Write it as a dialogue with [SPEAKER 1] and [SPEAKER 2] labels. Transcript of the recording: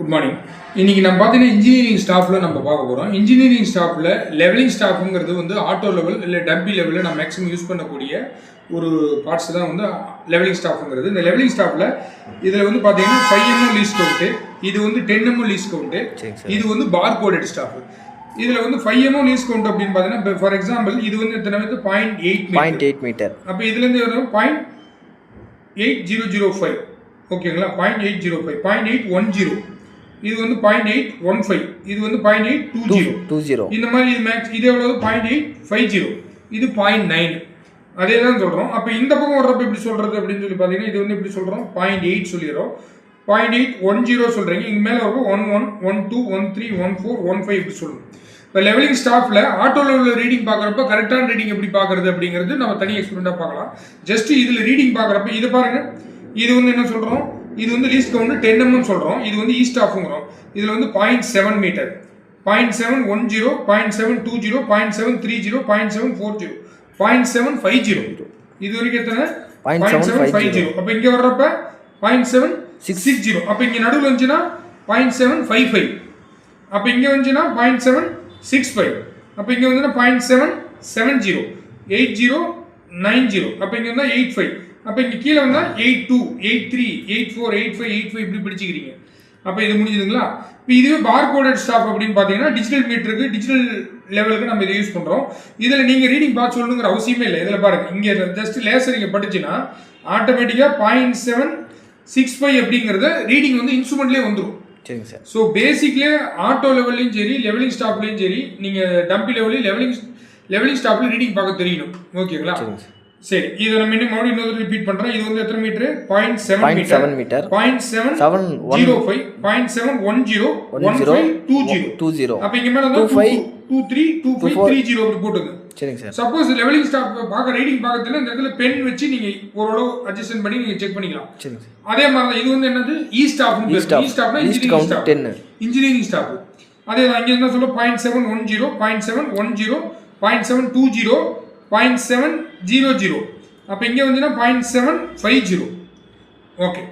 [SPEAKER 1] Good morning இன்னைக்கு நம்ம பார்த்தீங்கன்னா இன்ஜினியரிங் ஸ்டாஃபில் நம்ம பார்க்க போகிறோம் இன்ஜினியரிங் ஸ்டாஃபில் லெவலிங் ஸ்டாஃப்ங்கிறது வந்து ஆட்டோ லெவல் இல்லை டம்பி லெவலில் நம்ம மேக்ஸிமம் யூஸ் பண்ணக்கூடிய ஒரு பார்ட்ஸ் தான் வந்து லெவலிங் ஸ்டாஃப்ங்கிறது இந்த லெவலிங் ஸ்டாஃபில் இதில் வந்து பார்த்தீங்கன்னா ஃபைவ் எம்எம் லீஸ் கவுண்ட்டு இது வந்து டென் எம்எம் லீஸ் கவுண்ட்டு இது வந்து பார் கோடட் ஸ்டாஃப் இதில் வந்து ஃபைவ் எம்எம் லீஸ் கவுண்ட் அப்படின்னு பார்த்தீங்கன்னா ஃபார் எக்ஸாம்பிள் இது வந்து எத்தனை வந்து point eight
[SPEAKER 2] point eight metre
[SPEAKER 1] அப்போ இதுலேருந்து வரும் point eight zero zero five ஓகேங்களா point eight zero five point eight one zero இது வந்து பாயிண்ட் எயிட் ஒன் ஃபைவ் இது வந்து point eight two zero
[SPEAKER 2] two zero
[SPEAKER 1] இந்த மாதிரி இது மேக்ஸ் இது எவ்வளவு? பாயிண்ட் எயிட் ஃபைவ் ஜீரோ இது பாயிண்ட் நைன் அதே தான் சொல்கிறோம் அப்போ இந்த பக்கம் வர்றப்ப எப்படி சொல்கிறது அப்படின்னு சொல்லி பார்த்தீங்கன்னா இது வந்து எப்படி சொல்கிறோம் பாயிண்ட் எயிட் சொல்லிடுறோம். பாயிண்ட் எயிட் ஒன் ஜீரோ சொல்கிறீங்க இங்கே மேலே வரப்போ one one one two one three one four one five இப்படி சொல்லணும் இப்போ லெவலிங் ஸ்டாஃபில் ஆட்டோவில் உள்ள ரீடிங் பார்க்குறப்ப கரெக்டான ரீடிங் எப்படி பார்க்குறது அப்படிங்கிறது நம்ம தனி எக்ஸ்பெரிமெண்ட்டாக பார்க்கலாம். ஜஸ்ட் இதில் ரீடிங் பார்க்குறப்ப இது பாருங்கள் இது வந்து என்ன சொல்கிறோம் இது வந்து லீஸ்ட் கவுண்ட் டென் எம்எம் சொல்கிறோம் இது வந்து ஈஸ்ட் ஆஃபுங்கிறோம் இதில் வந்து point seven metre point seven one zero point seven two zero point seven three zero point seven four zero point seven five zero இது வரைக்கும் எத்தனை பாயிண்ட் செவன் ஃபைவ். ஜீரோ அப்போ இங்கே வர்றப்ப point seven six six zero அப்போ இங்கே நடுவில் வந்துச்சுன்னா பாயிண்ட் செவன் ஃபைவ் ஃபைவ் அப்போ இங்கே வந்துச்சுன்னா பாயிண்ட் செவன் சிக்ஸ் ஃபைவ் அப்போ இங்கே வந்துன்னா point seven seven zero eight zero nine zero அப்போ இங்கே வந்தால் எயிட் ஃபைவ் அப்போ இங்கே கீழே வந்தால் eight two eight three eight four eight five eight five இப்படி பிடிச்சிக்கிறீங்க. அப்போ இது முடிஞ்சுதுங்களா? இப்போ இதுவே பார் கோடட் ஸ்டாப் அப்படின்னு பார்த்தீங்கன்னா டிஜிட்டல் மீட்டருக்கு டிஜிட்டல் லெவலுக்கு நம்ம இதை யூஸ் பண்ணுறோம் இதில் நீங்கள் ரீடிங் பார்த்து சொல்லணுங்கிற அவசியமே இல்லை. இதில் பாருங்க. இங்கே ஜஸ்ட் லேசர் இங்கே படிச்சுன்னா ஆட்டோமேட்டிக்காக பாயிண்ட் செவன் சிக்ஸ் ஃபைவ் அப்படிங்கிறத ரீடிங் வந்து இன்ஸ்ட்ருமெண்ட்லேயே வந்துடும்
[SPEAKER 2] சரிங்க சார்.
[SPEAKER 1] ஸோ பேசிக்லேயே ஆட்டோ லெவல்லையும் சரி லெவலிங் ஸ்டாப்லையும் சரி நீங்கள் டம்பி லெவலையும் லெவலிங் லெவலிங் ஸ்டாப்பில் ரீடிங் பார்க்க தெரியணும் ஓகேங்களா?
[SPEAKER 2] சார்
[SPEAKER 1] இதை நம்ம இன்னும் மறுபடியும் இன்னொரு ரிப்பீட் பண்ணுறேன் இது வந்து எத்தனை metre point seven metre
[SPEAKER 2] seven metre
[SPEAKER 1] point seven
[SPEAKER 2] seven
[SPEAKER 1] zero five point seven one zero
[SPEAKER 2] one zero
[SPEAKER 1] five two zero
[SPEAKER 2] two zero
[SPEAKER 1] அப்போ இங்கே மேலே வந்து
[SPEAKER 2] five,
[SPEAKER 1] two three two five. Three zero அப்படி போட்டுங்க
[SPEAKER 2] சரிங்க சார்.
[SPEAKER 1] சப்போஸ் லெவலிங் ஸ்டாப் பார்க்க reading பார்க்கறதுல இந்த இடத்துல பென் வச்சு நீங்கள் ஓரளவு அட்ஜஸ்ட் பண்ணி நீங்கள் செக் பண்ணிக்கலாம்.
[SPEAKER 2] சரிங்க சார்.
[SPEAKER 1] அதே மாதிரி இது வந்து என்னது?
[SPEAKER 2] Staff.
[SPEAKER 1] இ ஸ்டாஃப்னா
[SPEAKER 2] East
[SPEAKER 1] இன்ஜினியரிங்
[SPEAKER 2] 10.
[SPEAKER 1] இன்ஜினியரிங் ஸ்டாஃப் அதே தான் இங்கே என்ன சொல்ல point seven one zero point seven one zero point seven two zero point seven zero zero. அப்போ இங்கே வந்துன்னா point seven five zero. Okay.